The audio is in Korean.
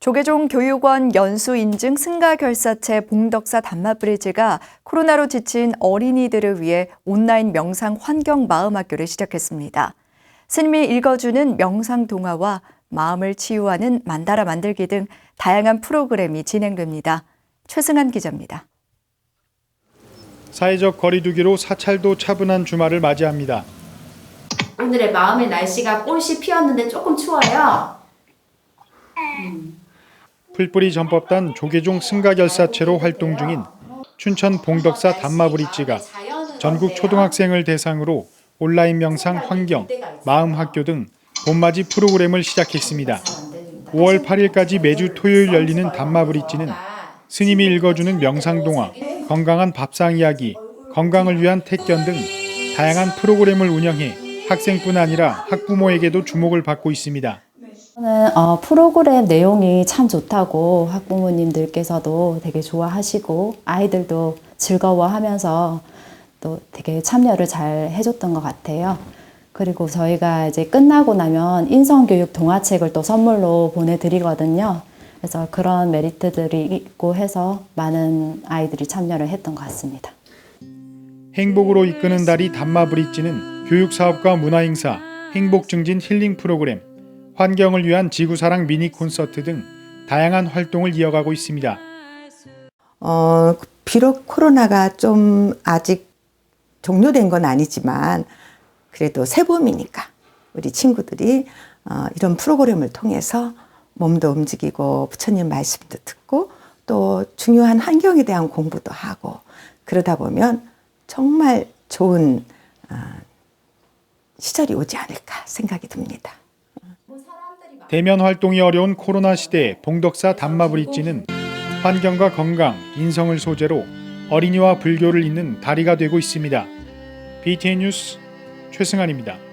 조계종 교육원 연수 인증 승가 결사체 봉덕사 단마브리지가 코로나로 지친 어린이들을 위해 온라인 명상 환경 마음학교를 시작했습니다. 스님이 읽어주는 명상 동화와 마음을 치유하는 만다라 만들기 등 다양한 프로그램이 진행됩니다. 최승한 기자입니다. 사회적 거리두기로 사찰도 차분한 주말을 맞이합니다. 오늘의 마음의 날씨가 꽃이 피었는데 조금 추워요. 풀뿌리 전법단 조계종 승가결사체로 활동 중인 춘천 봉덕사 단마브릿지가 전국 초등학생을 대상으로 온라인 명상 환경, 마음학교 등 봄맞이 프로그램을 시작했습니다. 5월 8일까지 매주 토요일 열리는 단마브릿지는 스님이 읽어주는 명상동화, 건강한 밥상 이야기, 건강을 위한 택견 등 다양한 프로그램을 운영해 학생뿐 아니라 학부모에게도 주목을 받고 있습니다. 저는 어, 프로그램 내용이 참 좋다고 학부모님들께서도 되게 좋아하시고 아이들도 즐거워하면서 또 되게 참여를 잘 해줬던 것 같아요. 그리고 저희가 이제 끝나고 나면 인성교육 동화책을 또 선물로 보내드리거든요. 그래서 그런 메리트들이 있고 해서 많은 아이들이 참여를 했던 것 같습니다. 행복으로 이끄는 달이 단마 브릿지는 교육사업과 문화행사, 행복증진 힐링 프로그램, 환경을 위한 지구사랑 미니 콘서트 등 다양한 활동을 이어가고 있습니다. 어, 비록 코로나가 좀 아직 종료된 건 아니지만 그래도 새봄이니까 우리 친구들이 어, 이런 프로그램을 통해서 몸도 움직이고 부처님 말씀도 듣고 또 중요한 환경에 대한 공부도 하고 그러다 보면 정말 좋은 어, 시절이 오지 않을까 생각이 듭니다. 대면 활동이 어려운 코로나 시대에 봉덕사 단마브릿지는 환경과 건강, 인성을 소재로 어린이와 불교를 잇는 다리가 되고 있습니다. BTN 뉴스 최승환입니다.